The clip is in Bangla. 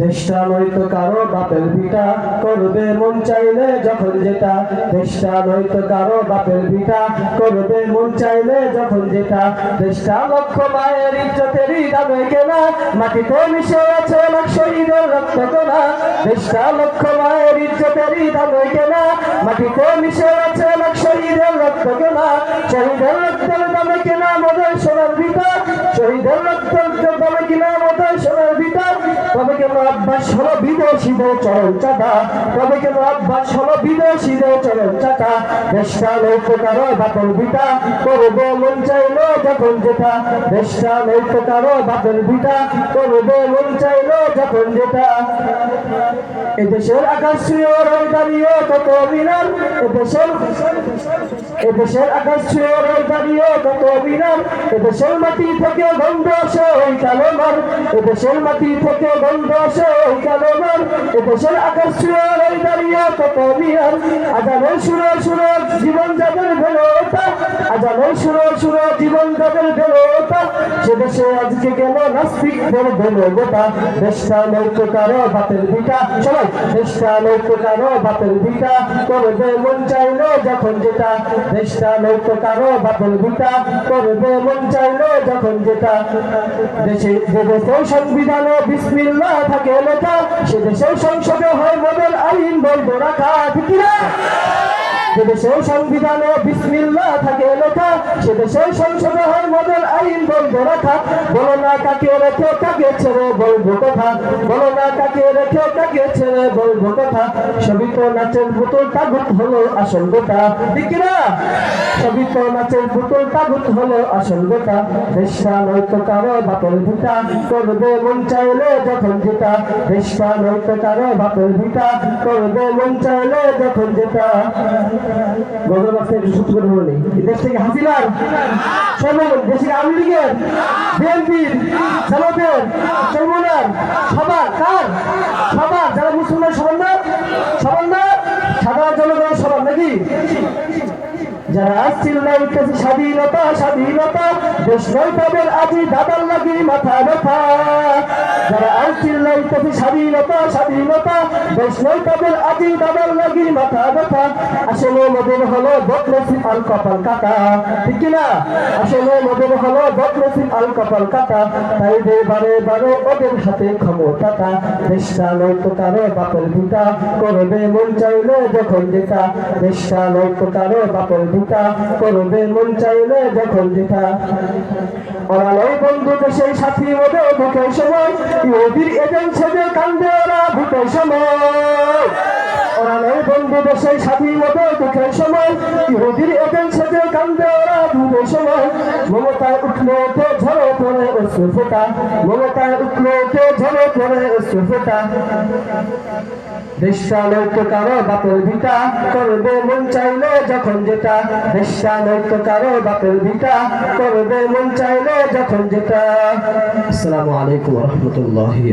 দেশটা নয়তো কারও বাপের ভিটা করবে, মন চাইলে যখন যেটা। দেশটা নয়তো কারও বাপের ভিটা করবে, মন চাইলে যখন যেটা। দেশটা লক্ষ মায়ের ইজ্জতেরই দামে কেনা, মাটিতে মিশে আছে লাখ শহীদের রক্ত কোনা দেশটা লক্ষ মায়ের ইজ্জতেরই দামে কেনা, মাটিতে মিশে আছে লাখ শহীদের রক্ত কেনা শহীদের রক্তের দামে কেনা, মদের সোনার হলো বিদেশিদের চরণ চাটা তবে কেন অভ্যাস হলো বিদেশিদের চরণ চাটা দেশটা নৈতিকারো বাপের বিটা। করবে মন চাইলো যখন যেটা। দেশটা নৈতিকারো বাপের বিটা। করবে মন চাইলো যখন যেটা। এদেশের আকাশ দাঁড়িয়ে কত বিনার এদেশের এদেশের আকাশ ছুঁয়ে দাঁড়িয়ে কত বিনার এদেশের মাটি থেকে গন্ধ আসে, ওই কালো মার এদেশের মাটি থেকে গন্ধ আসে, ওই কালো মার এদেশের আকাশ ছুঁয়ে দাঁড়িয়ে কত বিনার আজানের সুরে সুরে জীবন যাদের ভেলো ওঠা, আজানের সুরে সুরে জীবন যাদের ভেলো সে দেশে আজকে গেল নাস্তিকদের ভেলো গোটা দেশটা কারও বাতের সবাই কারও বাতের করবে মন যখন যেটা। কারও বাতের করবে মন যখন যেটা। দেশে সংবিধানে বিসমিল্লাহ থাকে লেখা সে দেশের সংসদে হয় মডেল আইন, বৈধ রাখা ঠিক না যে দেশের সংবিধানে বিসমিল্লাহ থাকে লেখা সে দেশের সংসদে হয় রাখা বলো না কাকে রেখে কাকে ছেড়ে বলব কথা। বলো না কাকে রেখে কাকে ছেড়ে বলব কথা। সবই তো নাচের পুতুল তাগুত হলো আসল গোটা। ঠিক না সবই তো নাচের পুতুল তাগুত হলো আসল গোটা। দেশটা নয়তো কারও বাপের ভিটা, করবে মন চাইলে যখন যেটা। দেশটা নয়তো কারও বাপের ভিটা, করবে মন চাইলে যখন যেটা। গগন আজকে একটু করে বলে এই দেশ থেকে হাসিনার সর্বমন দেশের আওয়ামী লীগের। বিএনপির, জামাতের তরমুনার সবার, কার? সবার, যারা মুসলমান, সবার না? সবার না? সাধারণ জনগণ সবার নাকি? যারা আসছিল না স্বাধীনতা স্বাধীনতা। নয় তাদের আজি দাদার লাগি মাথা ব্যথা। যারা আসছিল না উঠতেছে স্বাধীনতা স্বাধীনতা নয় তাদের আজি দাদার লাগি মাথা ব্যথা। আসলে মদের হলো বদনসিব আল কপাল কাটা ঠিক কিনা? আসলে মদের হলো বদনসিব আল কপাল কাটা তাই দে বারে বারে ওদের হাতে ক্ষমতাটা দেশটা নয়তো কারও বাপের ভিটা করবে মন চাইলে যখন যেটা দেশটা নয়তো কারও বাপের ভিটা করবে মন চাইলে যখন যেটা ওরা নয় বন্ধু দেশের সাথী মধ্যে ভুটের সময়। ইহুদির এজেন্ট ছেড়ে কান্দে ওরা ভুটের সময়। ওরা নয় বন্ধু দেশের স্বাধীনতা দুঃখের সময়। ইহুদির এজেন্ট ছেড়ে কান্দে ওরা ভুটের সময়। মমতায় উঠল তো ঝড়ে পড়ে অশ্রু ফোটা। মমতায় উঠল তো ঝড়ে পড়ে অশ্রু ফোটা। দেশটা নৈক্য কারও বাপের ভিটা করবে মন চাইলে যখন যেটা। দেশটা নৈক্য কারও বাপের ভিটা করবে মন চাইলে যখন যেটা। আসসালামু আলাইকুম রহমতুল্লাহি